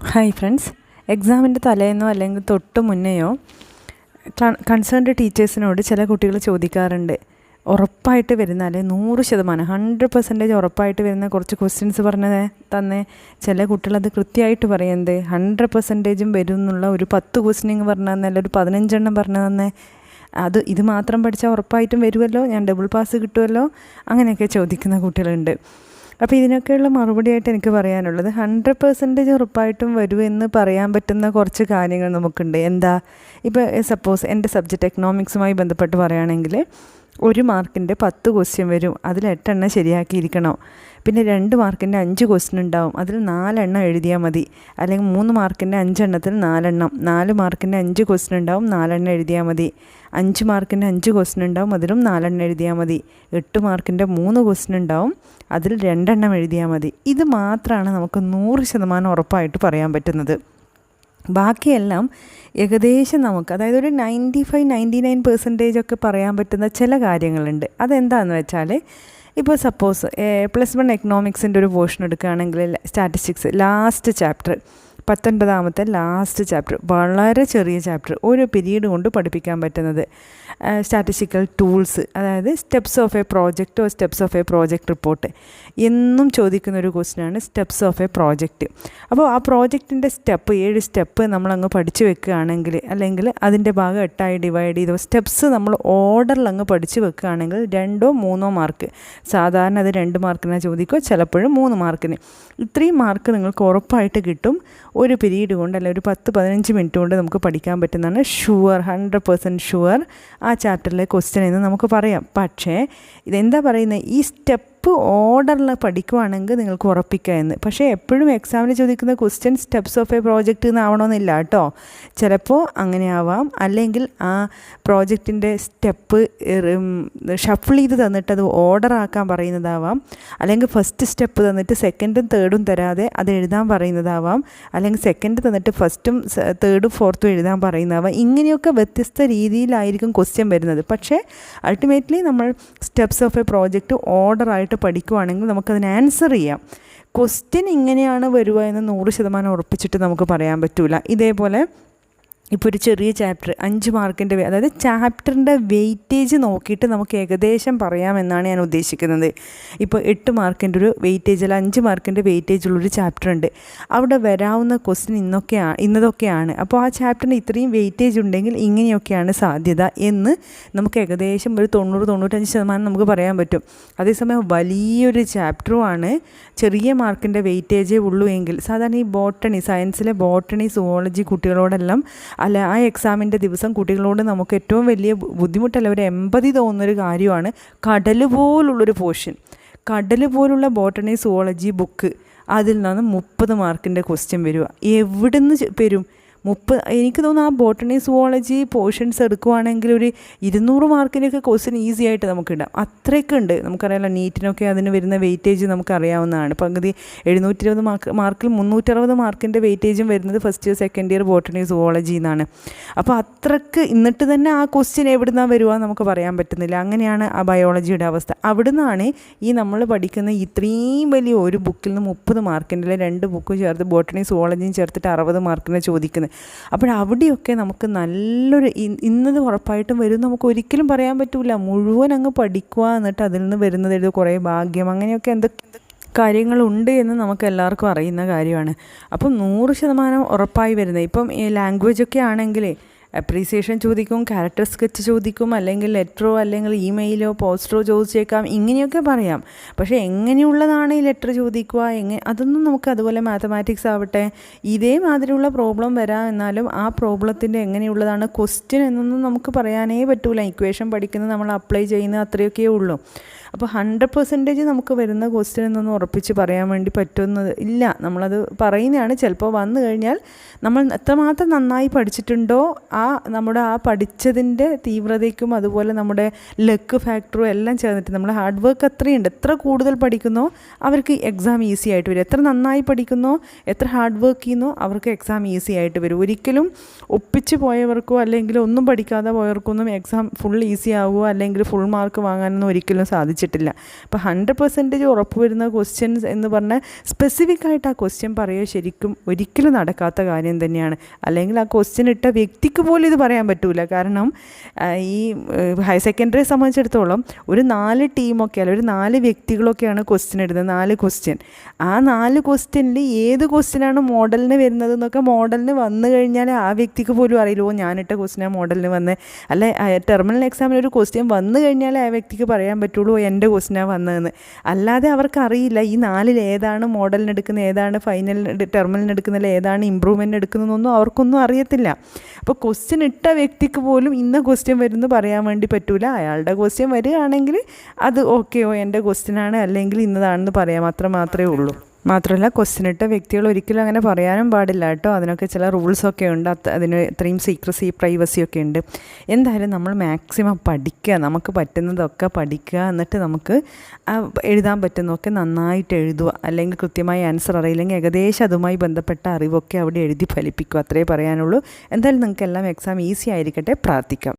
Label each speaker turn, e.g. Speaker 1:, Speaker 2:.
Speaker 1: Hi friends എക്സാമിന്റെ തലേന്നോ അല്ലെങ്കിൽ തൊട്ട് മുന്നെയോ കൺസേൺഡ് ടീച്ചേഴ്സിനോട് ചില കുട്ടികൾ ചോദിക്കാറുണ്ട്. ഉറപ്പായിട്ട് വരുന്ന അല്ലെങ്കിൽ നൂറ് ശതമാനം ഹൺഡ്രഡ് പെർസെന്റേജ് ഉറപ്പായിട്ട് വരുന്ന കുറച്ച് ക്വസ്റ്റ്യൻസ് പറഞ്ഞത് തന്നെ ചില കുട്ടികൾ അത് കൃത്യമായിട്ട് പറയുന്നത് ഹൺഡ്രഡ് പെർസെന്റേജും വരും എന്നുള്ള ഒരു പത്ത് ക്വസ്റ്റ്യനിങ് പറഞ്ഞു തന്നെ ഒരു പതിനഞ്ചെണ്ണം പറഞ്ഞു തന്നെ. അത് ഇത് മാത്രം പഠിച്ചാൽ ഉറപ്പായിട്ടും വരുമല്ലോ ഞാൻ ഡബിൾ പാസ് കിട്ടുമല്ലോ അങ്ങനെയൊക്കെ ചോദിക്കുന്ന കുട്ടികളുണ്ട്. അപ്പോൾ ഇതിനൊക്കെയുള്ള മറുപടിയായിട്ട് എനിക്ക് പറയാനുള്ളത് ഹൺഡ്രഡ് പെർസെന്റേജ് ഉറപ്പായിട്ടും വരുമെന്ന് പറയാൻ പറ്റുന്ന കുറച്ച് കാര്യങ്ങൾ നമുക്കുണ്ട്. എന്താ? ഇപ്പോൾ സപ്പോസ് എന്റെ സബ്ജക്റ്റ് എക്കണോമിക്സുമായി ബന്ധപ്പെട്ട് പറയുകയാണെങ്കിൽ ഒരു മാർക്കിന്റെ പത്ത് ക്വസ്റ്റ്യൻ വരും. അതിൽ എട്ടെണ്ണം ശരിയാക്കിയിരിക്കണോ. പിന്നെ രണ്ട് മാർക്കിന്റെ അഞ്ച് ക്വസ്റ്റ്യൻ ഉണ്ടാവും. അതിൽ നാലെണ്ണം എഴുതിയാൽ മതി. അല്ലെങ്കിൽ മൂന്ന് മാർക്കിന്റെ അഞ്ചെണ്ണത്തിൽ നാലെണ്ണം. നാല് മാർക്കിന്റെ അഞ്ച് ക്വസ്റ്റ്യൻ ഉണ്ടാവും. നാലെണ്ണം എഴുതിയാൽ മതി. അഞ്ച് മാർക്കിന്റെ അഞ്ച് ക്വസ്റ്റ്യൻ ഉണ്ടാവും. അതിലും നാലെണ്ണം എഴുതിയാൽ മതി. എട്ട് മാർക്കിന്റെ മൂന്ന് ക്വസ്റ്റ്യൻ ഉണ്ടാവും. അതിൽ രണ്ടെണ്ണം എഴുതിയാൽ മതി. ഇത് മാത്രമാണ് നമുക്ക് നൂറ് ശതമാനം ഉറപ്പായിട്ട് പറയാൻ പറ്റുന്നത്. ബാക്കിയെല്ലാം ഏകദേശം നമുക്ക് അതായത് ഒരു ninety five ninety nine percentage ഒക്കെ പറയാൻ പറ്റുന്ന ചില കാര്യങ്ങളുണ്ട്. അതെന്താണെന്ന് വെച്ചാൽ ഇപ്പോൾ സപ്പോസ് പ്ലസ് വൺ എക്കണോമിക്സിന്റെ ഒരു പോർഷൻ എടുക്കുകയാണെങ്കിൽ സ്റ്റാറ്റിസ്റ്റിക്സ് ലാസ്റ്റ് ചാപ്റ്റർ പത്തൊൻപതാമത്തെ ലാസ്റ്റ് ചാപ്റ്റർ വളരെ ചെറിയ ചാപ്റ്റർ ഒരു പിരീഡ് കൊണ്ട് പഠിപ്പിക്കാൻ പറ്റുന്നത്. സ്റ്റാറ്റിസ്റ്റിക്കൽ ടൂൾസ് അതായത് steps of a project oh steps of a project report എന്നും ചോദിക്കുന്ന ഒരു ക്വസ്റ്റിനാണ് സ്റ്റെപ്സ് ഓഫ് എ പ്രോജക്റ്റ് അപ്പോൾ ആ പ്രോജക്റ്റിന്റെ സ്റ്റെപ്പ് ഏഴ് സ്റ്റെപ്പ് നമ്മളങ്ങ് പഠിച്ചു വെക്കുകയാണെങ്കിൽ അല്ലെങ്കിൽ അതിന്റെ ഭാഗം എട്ടായി ഡിവൈഡ് ചെയ്തോ സ്റ്റെപ്സ് നമ്മൾ ഓർഡറിൽ അങ്ങ് പഠിച്ചു വെക്കുകയാണെങ്കിൽ രണ്ടോ മൂന്നോ മാർക്ക് സാധാരണ അത് രണ്ട് മാർക്കിനാണ് ചോദിക്കുക ചിലപ്പോഴും മൂന്ന് മാർക്കിന് ഇത്രയും മാർക്ക് നിങ്ങൾക്ക് ഉറപ്പായിട്ട് കിട്ടും. ഒരു പീരീഡ് കൊണ്ട് അല്ലെങ്കിൽ ഒരു പത്ത് പതിനഞ്ച് മിനിറ്റ് കൊണ്ട് നമുക്ക് പഠിക്കാൻ പറ്റുന്നതാണ്. ഷുവർ ഹൺഡ്രഡ് പെർസെന്റ് ഷുവർ ആ ചാപ്റ്ററിലെ ക്വസ്റ്റ്യൻ എന്ന് നമുക്ക് പറയാം. പക്ഷേ ഇതെന്താ പറയുന്നത് ഈ സ്റ്റെപ്പ് ഓർഡറിൽ പഠിക്കുവാണെങ്കിൽ നിങ്ങൾക്ക് ഉറപ്പിക്കാമെന്ന്. പക്ഷേ എപ്പോഴും എക്സാമിന് ചോദിക്കുന്ന question steps of a project എന്നാവണമെന്നില്ല കേട്ടോ. ചിലപ്പോൾ അങ്ങനെ ആവാം അല്ലെങ്കിൽ ആ പ്രോജക്റ്റിന്റെ സ്റ്റെപ്പ് ഷഫിൾ ചെയ്ത് തന്നിട്ട് അത് ഓർഡർ ആക്കാൻ പറയുന്നതാവാം. അല്ലെങ്കിൽ ഫസ്റ്റ് സ്റ്റെപ്പ് തന്നിട്ട് സെക്കൻഡും തേർഡും തരാതെ അത് എഴുതാൻ പറയുന്നതാവാം. അല്ലെങ്കിൽ സെക്കൻഡ് തന്നിട്ട് ഫസ്റ്റും തേർഡും ഫോർത്തും എഴുതാൻ പറയുന്നതാവാം. ഇങ്ങനെയൊക്കെ വ്യത്യസ്ത രീതിയിലായിരിക്കും ക്വസ്റ്റ്യൻ വരുന്നത്. പക്ഷേ അൾട്ടിമേറ്റ്ലി നമ്മൾ സ്റ്റെപ്സ് ഓഫ് എ പ്രോജക്റ്റ് ഓർഡറായിട്ട് പഠിക്കുവാണെങ്കിൽ നമുക്കതിന് ആൻസർ ചെയ്യാം. ക്വസ്റ്റ്യൻ ഇങ്ങനെയാണ് വരിക എന്ന് നൂറ് ശതമാനം ഉറപ്പിച്ചിട്ട് നമുക്ക് പറയാൻ പറ്റില്ല ഇതേപോലെ ഇപ്പോൾ ഒരു ചെറിയ ചാപ്റ്റർ അഞ്ച് മാർക്കിന്റെ അതായത് ചാപ്റ്ററിന്റെ വെയിറ്റേജ് നോക്കിയിട്ട് നമുക്ക് ഏകദേശം പറയാമെന്നാണ് ഞാൻ ഉദ്ദേശിക്കുന്നത്. ഇപ്പോൾ എട്ട് മാർക്കിന്റെ ഒരു വെയിറ്റേജ് അല്ല അഞ്ച് മാർക്കിന്റെ വെയിറ്റേജ് ഉള്ളൊരു ചാപ്റ്റർ ഉണ്ട്. അവിടെ വരാവുന്ന ക്വസ്റ്റ്യൻ ഇന്നൊക്കെയാണ് ഇന്നതൊക്കെയാണ്. അപ്പോൾ ആ ചാപ്റ്ററിന് ഇത്രയും വെയിറ്റേജ് ഉണ്ടെങ്കിൽ ഇങ്ങനെയൊക്കെയാണ് സാധ്യത എന്ന് നമുക്ക് ഏകദേശം ഒരു തൊണ്ണൂറ് തൊണ്ണൂറ്റഞ്ച് ശതമാനം നമുക്ക് പറയാൻ പറ്റും. അതേസമയം വലിയൊരു ചാപ്റ്ററുമാണ് ചെറിയ മാർക്കിന്റെ വെയിറ്റേജേ ഉള്ളൂ എങ്കിൽ സാധാരണ ഈ ബോട്ടണി സയൻസിലെ ബോട്ടണി സുവോളജി കുട്ടികളോടെല്ലാം അല്ല ആ എക്സാമിന്റെ ദിവസം കുട്ടികളോട് നമുക്ക് ഏറ്റവും വലിയ ബുദ്ധിമുട്ടല്ല ഒരു എമ്പതി തോന്നുന്നൊരു കാര്യമാണ് കടൽ പോലുള്ളൊരു പോർഷൻ കടൽ പോലുള്ള ബോട്ടണി സുവോളജി ബുക്ക് അതിൽ നിന്ന് മുപ്പത് മാർക്കിന്റെ ക്വസ്റ്റ്യൻ വരിക എവിടെ നിന്ന് വരും മുപ്പത് എനിക്ക് തോന്നുന്നു ആ ബോട്ടണി സുവോളജി പോർഷൻസ് എടുക്കുവാണെങ്കിൽ ഒരു ഇരുന്നൂറ് മാർക്കിനൊക്കെ ക്വസ്റ്റ്യൻ ഈസി ആയിട്ട് നമുക്കിടാം. അത്രയൊക്കെ ഉണ്ട്. നമുക്കറിയാലോ നീറ്റിനൊക്കെ അതിന് വരുന്ന വെയിറ്റേജ് നമുക്കറിയാവുന്നതാണ്. പകുതി എഴുന്നൂറ്റി ഇരുപത് മാർക്ക് മാർക്കിൽ മുന്നൂറ്ററുപത് മാർക്കിന്റെ വെയിറ്റേജും വരുന്നത് first year second year botany zoology എന്നാണ്. അപ്പോൾ അത്രയ്ക്ക് എന്നിട്ട് തന്നെ ആ ക്വസ്റ്റ്യൻ എവിടുന്നാണ് വരിക നമുക്ക് പറയാൻ പറ്റുന്നില്ല. അങ്ങനെയാണ് ആ ബയോളജിയുടെ അവസ്ഥ. അവിടുന്നാണ് ഈ നമ്മൾ പഠിക്കുന്ന ഇത്രയും വലിയ ഒരു ബുക്കിൽ നിന്ന് മുപ്പത് മാർക്കിന്റെ രണ്ട് ബുക്ക് ചേർത്ത് ബോട്ടണി സുവോളജിയും ചേർത്തിട്ട് അറുപത് മാർക്കിനെ ചോദിക്കുന്നത്. അപ്പോൾ അവിടെയൊക്കെ നമുക്ക് നല്ലൊരു ഇന്നത് ഉറപ്പായിട്ടും വരും. നമുക്ക് ഒരിക്കലും പറയാൻ പറ്റില്ല മുഴുവൻ അങ്ങ് പഠിക്കുക എന്നിട്ട് അതിൽ നിന്ന് വരുന്നത് എഴുതുക കുറേ ഭാഗ്യം അങ്ങനെയൊക്കെ എന്തൊക്കെ കാര്യങ്ങളുണ്ട് എന്ന് നമുക്ക് എല്ലാവർക്കും അറിയുന്ന കാര്യമാണ്. അപ്പം നൂറ് ശതമാനം ഉറപ്പായി വരുന്നത്. ഇപ്പം ലാംഗ്വേജൊക്കെ ആണെങ്കിൽ അപ്രീസിയേഷൻ ചോദിക്കും ക്യാരക്ടർ സ്കെച്ച് ചോദിക്കും അല്ലെങ്കിൽ ലെറ്ററോ അല്ലെങ്കിൽ ഇമെയിലോ പോസ്റ്ററോ ചോദിച്ചേക്കാം ഇങ്ങനെയൊക്കെ പറയാം. പക്ഷേ എങ്ങനെയുള്ളതാണ് ഈ ലെറ്റർ ചോദിക്കുക? എങ്ങനെ അതൊന്നും നമുക്ക് അതുപോലെ മാത്തമാറ്റിക്സ് ആവട്ടെ ഇതേ മാതിരിയുള്ള പ്രോബ്ലം വരാം എന്നാലും ആ പ്രോബ്ലത്തിന്റെ എങ്ങനെയുള്ളതാണ് ക്വസ്റ്റ്യൻ എന്നൊന്നും നമുക്ക് പറയാനേ പറ്റൂല. ഇക്വേഷൻ പഠിക്കുന്നത് നമ്മൾ അപ്ലൈ ചെയ്യുന്നത് അത്രയൊക്കെ ഉള്ളൂ. അപ്പോൾ ഹൺഡ്രഡ് പെർസെന്റേജ് നമുക്ക് വരുന്ന ക്വസ്റ്റ്യൻ എന്നൊന്നും ഉറപ്പിച്ച് പറയാൻ വേണ്ടി പറ്റുന്നത് ഇല്ല. നമ്മളത് പറയുന്നതാണ്. ചിലപ്പോൾ വന്നു കഴിഞ്ഞാൽ നമ്മൾ എത്രമാത്രം നന്നായി പഠിച്ചിട്ടുണ്ടോ ആ നമ്മുടെ ആ പഠിച്ചതിന്റെ തീവ്രതയ്ക്കും അതുപോലെ നമ്മുടെ ലക്ക് ഫാക്ടറും എല്ലാം ചേർന്നിട്ട് നമ്മൾ ഹാർഡ് വർക്ക് അത്രയുണ്ട്. എത്ര കൂടുതൽ പഠിക്കുന്നോ അവർക്ക് എക്സാം ഈസി ആയിട്ട് വരും. എത്ര നന്നായി പഠിക്കുന്നോ എത്ര ഹാർഡ് വർക്ക് ചെയ്യുന്നോ അവർക്ക് എക്സാം ഈസി ആയിട്ട് വരും. ഒരിക്കലും ഒപ്പിച്ച് പോയവർക്കോ അല്ലെങ്കിൽ ഒന്നും പഠിക്കാതെ പോയവർക്കൊന്നും എക്സാം ഫുൾ ഈസി ആവുമോ അല്ലെങ്കിൽ ഫുൾ മാർക്ക് വാങ്ങാനൊന്നും ഒരിക്കലും സാധിച്ചിട്ടില്ല. പഠിച്ചിട്ടില്ല അപ്പോൾ ഹൺഡ്രഡ് പെർസെന്റേജ് ഉറപ്പ് വരുന്ന ക്വസ്റ്റ്യൻസ് എന്ന് പറഞ്ഞാൽ സ്പെസിഫിക് ആയിട്ട് ആ ക്വസ്റ്റ്യൻ പറയുക ശരിക്കും ഒരിക്കലും നടക്കാത്ത കാര്യം തന്നെയാണ്. അല്ലെങ്കിൽ ആ ക്വസ്റ്റ്യൻ ഇട്ട വ്യക്തിക്ക് പോലും ഇത് പറയാൻ പറ്റൂല. കാരണം ഈ ഹയർ സെക്കൻഡറിയെ സംബന്ധിച്ചിടത്തോളം ഒരു നാല് ടീമൊക്കെ അല്ല ഒരു നാല് വ്യക്തികളൊക്കെയാണ് ക്വസ്റ്റ്യൻ ഇടുന്നത് നാല് ക്വസ്റ്റ്യൻ ആ നാല് ക്വസ്റ്റ്യനിൽ ഏത് ക്വസ്റ്റ്യനാണ് മോഡലിന് വരുന്നത് എന്നൊക്കെ മോഡലിന് വന്നു കഴിഞ്ഞാൽ ആ വ്യക്തിക്ക് പോലും അറിയില്ലോ. ഞാനിട്ട ക്വസ്റ്റ്യനാണ് മോഡലിന് വന്നത് അല്ലെ ടെർമിനൽ എക്സാമിന് ഒരു ക്വസ്റ്റ്യൻ വന്നു കഴിഞ്ഞാൽ ആ വ്യക്തിക്ക് പറയാൻ പറ്റുള്ളൂ. "ഓ, എന്റെ ക്വസ്റ്റിനാണ് വന്നതെന്ന്. അല്ലാതെ അവർക്കറിയില്ല ഈ നാലിൽ ഏതാണ് മോഡലിന് എടുക്കുന്നത് ഏതാണ് ഫൈനൽ ടെർമിനലിന് എടുക്കുന്നതിൽ ഏതാണ് ഇമ്പ്രൂവ്മെന്റ് എടുക്കുന്നതെന്നൊന്നും അവർക്കൊന്നും അറിയത്തില്ല. അപ്പോൾ ക്വസ്റ്റ്യൻ ഇട്ട വ്യക്തിക്ക് പോലും ഇന്ന ക്വസ്റ്റ്യൻ വരുന്നു പറയാൻ വേണ്ടി പറ്റൂല. അയാളുടെ ക്വസ്റ്റ്യൻ വരികയാണെങ്കിൽ അത് ഓക്കെയോ എന്റെ ക്വസ്റ്റ്യനാണ് അല്ലെങ്കിൽ ഇന്നതാണെന്ന് പറയാം അത്ര മാത്രമേ ഉള്ളൂ. മാത്രമല്ല ക്വസ്റ്റ്യൻ ഇട്ട വ്യക്തികൾ ഒരിക്കലും അങ്ങനെ പറയാനും പാടില്ല കേട്ടോ. അതിനൊക്കെ ചില റൂൾസൊക്കെ ഉണ്ട്. അത് അതിന് ഇത്രയും സീക്രസി പ്രൈവസി ഒക്കെ ഉണ്ട്. എന്തായാലും നമ്മൾ മാക്സിമം പഠിക്കുക നമുക്ക് പറ്റുന്നതൊക്കെ പഠിക്കുക എന്നിട്ട് നമുക്ക് എഴുതാൻ പറ്റുന്നതൊക്കെ നന്നായിട്ട് എഴുതുക. അല്ലെങ്കിൽ കൃത്യമായി ആൻസർ അറിയില്ലെങ്കിൽ ഏകദേശം അതുമായി ബന്ധപ്പെട്ട അറിവൊക്കെ അവിടെ എഴുതി ഫലിപ്പിക്കുക. അത്രേ പറയാനുള്ളൂ. എന്തായാലും നിങ്ങൾക്ക് എല്ലാം എക്സാം ഈസി ആയിരിക്കട്ടെ. പ്രാർത്ഥിക്കാം.